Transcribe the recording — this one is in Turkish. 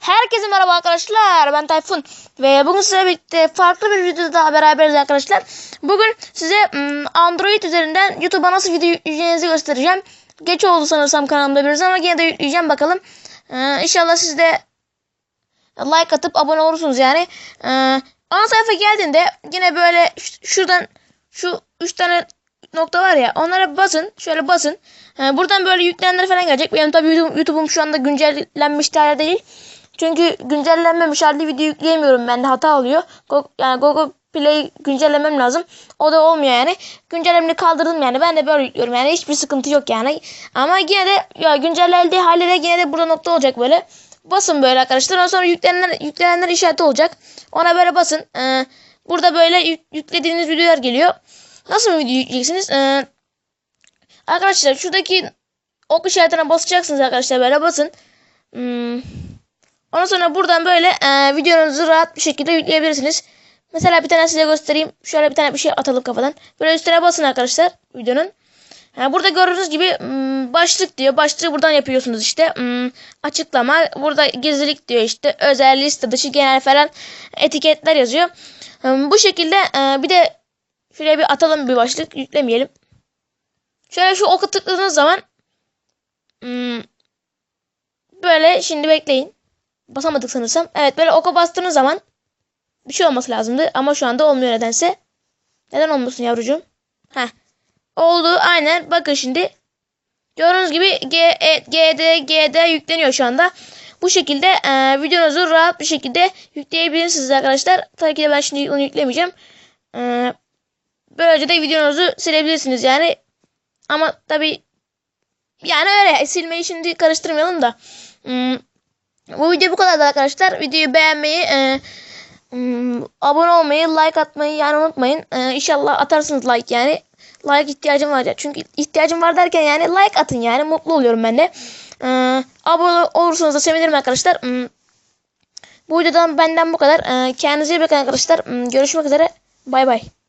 Herkese merhaba arkadaşlar. Ben Tayfun ve bugün sizlerle birlikte farklı bir videoda daha beraberiz arkadaşlar. Bugün size Android üzerinden YouTube'a nasıl video yükleyeceğinizi göstereceğim. Geç oldu sanırsam kanalımda biraz ama yine de yükleyeceğim bakalım. Ee, inşallah siz de like atıp abone olursunuz yani. Ee, ana sayfa geldiğinde yine böyle şuradan şu 3 tane nokta var ya onlara basın. Şöyle basın. Ee, buradan böyle yükleyenler falan gelecek. Benim YouTube- YouTube'um şu anda güncellenmiş hala değil. Çünkü güncellenmemiş halde video yükleyemiyorum ben de hata oluyor. Go- yani Google Play güncellemem lazım. O da olmuyor yani. Güncellemeni kaldırdım yani. Ben de böyle yüklüyorum yani. Hiçbir sıkıntı yok yani. Ama yine de ya güncellendiği halde de yine de burada nokta olacak böyle. Basın böyle arkadaşlar. Ondan sonra yüklenenler, yüklenenler işareti olacak. Ona böyle basın. Ee, burada böyle yük- yüklediğiniz videolar geliyor. Nasıl bir video yükleyeceksiniz? Ee, arkadaşlar şuradaki ok işaretine basacaksınız arkadaşlar. Böyle basın. Hmm. Ondan sonra buradan böyle e, videonuzu rahat bir şekilde yükleyebilirsiniz. Mesela bir tane size göstereyim. Şöyle bir tane bir şey atalım kafadan. Böyle üstüne basın arkadaşlar videonun. Yani burada gördüğünüz gibi hmm, başlık diyor. Başlığı buradan yapıyorsunuz işte. Hmm, açıklama. Burada gizlilik diyor işte. Özel, liste dışı, genel falan etiketler yazıyor. Hmm, bu şekilde e, bir de şuraya bir atalım bir başlık. Yüklemeyelim. Şöyle şu oku tıkladığınız zaman böyle şimdi bekleyin. Basamadık sanırsam. Evet böyle oka bastığınız zaman bir şey olması lazımdı. Ama şu anda olmuyor nedense. Neden olmasın yavrucuğum? Heh. Oldu aynen. Bakın şimdi. Gördüğünüz gibi G, e, GD, GD yükleniyor şu anda. Bu şekilde e, videonuzu rahat bir şekilde yükleyebilirsiniz arkadaşlar. Tabii ki de ben şimdi onu yüklemeyeceğim. E, böylece de videonuzu silebilirsiniz yani. Ama tabii yani öyle silmeyi şimdi karıştırmayalım da. Hmm, bu video bu kadar arkadaşlar. Videoyu beğenmeyi, e, hmm, abone olmayı, like atmayı yani unutmayın. E, inşallah atarsınız like yani. Like ihtiyacım var ya. Çünkü ihtiyacım var derken yani like atın yani. Mutlu oluyorum ben de. E, abone olursanız da sevinirim arkadaşlar. Hmm, bu videodan benden bu kadar. E, kendinize iyi bakın arkadaşlar. Hmm, görüşmek üzere. Bay bay.